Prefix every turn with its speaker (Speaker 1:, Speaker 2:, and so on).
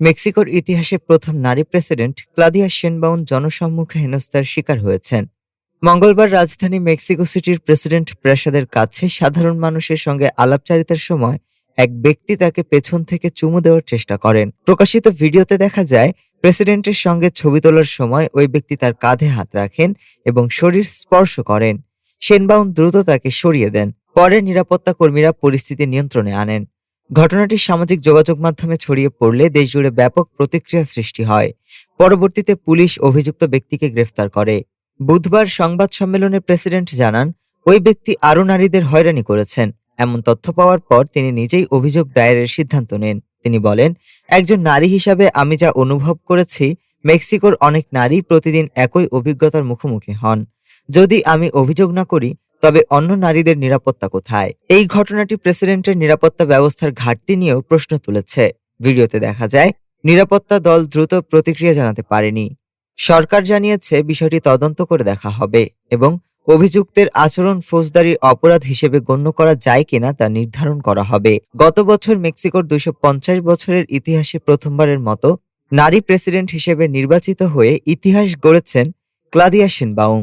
Speaker 1: মেক্সিকোর ইতিহাসে প্রথম নারী প্রেসিডেন্ট ক্লাদিয়া শেনবাউন জনসম্মুখে হেনস্থার শিকার হয়েছেন। মঙ্গলবার রাজধানী মেক্সিকো সিটির প্রেসিডেন্ট প্রাসাদের কাছে সাধারণ মানুষের সঙ্গে আলাপচারিতার সময় এক ব্যক্তি তাকে পেছন থেকে চুমু দেওয়ার চেষ্টা করেন। প্রকাশিত ভিডিওতে দেখা যায়, প্রেসিডেন্টের সঙ্গে ছবি তোলার সময় ওই ব্যক্তি তার কাঁধে হাত রাখেন এবং শরীর স্পর্শ করেন। শেনবাউন দ্রুত তাকে সরিয়ে দেন। পরে নিরাপত্তা কর্মীরা পরিস্থিতি নিয়ন্ত্রণে আনেন। ঘটনাটি সামাজিক যোগাযোগ মাধ্যমে ছড়িয়ে পড়লে দেশজুড়ে ব্যাপক প্রতিক্রিয়া সৃষ্টি হয়। পরবর্তীতে পুলিশ অভিযুক্ত ব্যক্তিকে গ্রেফতার করে। বুধবার সংবাদ সম্মেলনে প্রেসিডেন্ট জানান, ওই ব্যক্তি আরও নারীদের হয়রানি করেছেন। এমন তথ্য পাওয়ার পর তিনি নিজেই অভিযোগ দায়েরের সিদ্ধান্ত নেন। তিনি বলেন, একজন নারী হিসাবে আমি যা অনুভব করেছি, মেক্সিকোর অনেক নারী প্রতিদিন একই অভিজ্ঞতার মুখোমুখি হন। যদি আমি অভিযোগ না করি তবে অন্য নারীদের নিরাপত্তা কোথায়? এই ঘটনাটি প্রেসিডেন্টের নিরাপত্তা ব্যবস্থার ঘাটতি নিয়েও প্রশ্ন তুলেছে। ভিডিওতে দেখা যায়, নিরাপত্তা দল দ্রুত প্রতিক্রিয়া জানাতে পারেনি। সরকার জানিয়েছে বিষয়টি তদন্ত করে দেখা হবে এবং অভিযুক্তের আচরণ ফৌজদারির অপরাধ হিসেবে গণ্য করা যায় কিনা তা নির্ধারণ করা হবে। গত বছর মেক্সিকোর পঞ্চাশ বছরের ইতিহাসে প্রথমবারের মতো নারী প্রেসিডেন্ট হিসেবে নির্বাচিত হয়ে ইতিহাস গড়েছেন ক্লাদিয়া শিনবাউম।